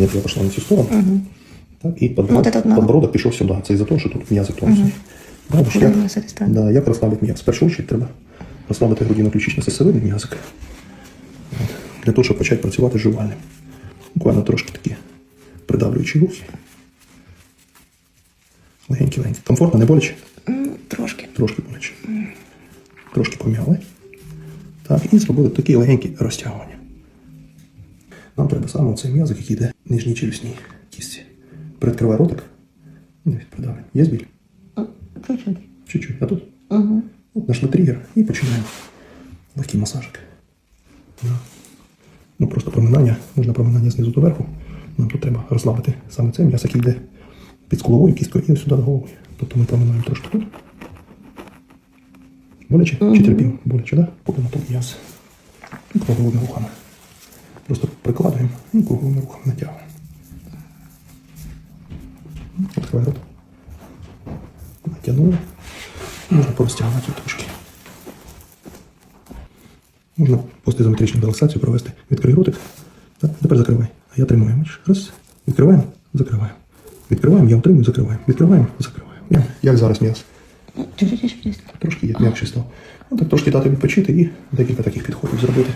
я пошла на цю сторону. Так, и подбородок, Вот этот подбородок пішов сюди. Це із-за того, що тут м'язи тонусні. Да, бо як, да, як розслабити м'яз? В першу чергу треба розслабити грудино-ключично-сосцевидний м'язик. От. Для того, щоб почати працювати жувальним. Буквально трошки такі придавлюючі рухи. Легенькі-легенькі. Комфортно, не боляче? Трошки. Трошки боляче. Трошки пом'яли. Так, і зробили такі легенькі розтягування. Нам треба саме цей м'язик, який йде нижній челюсній кісті. Передкривай ротик. Придавлю. Є біль? Чуть-чуть. Чуть-чуть. А тут? Угу. От Знайшли тригер і починаємо. Легкий масажик. Да. Ну, просто проминання, можна проминання знизу до верху. Нам тут треба розслабити саме цей м'яз, який йде під скуловою кісткою і ось сюди до голови. Тобто ми проминаємо трошки тут. Боляче? Чи терпім? Боляче, так? Да? Поки на тут м'яз. І круговими рухами. Просто прикладуємо і круговими рухами натягуємо. Відкривай рот. Натягнули. Можна порозтягувати трошки. Можна постізометричну релаксацію провести. Відкрий ротик. Так, тепер закривай. А я тримаю. Бачиш? Раз. Відкриваємо, закриваємо. Відкриваємо, я утримую, закриваємо. Відкриваємо, закриваємо. Як- Як зараз м'яз? Трошки як м'якший став. Ну так трошки дати відпочити і декілька таких підходів зробити.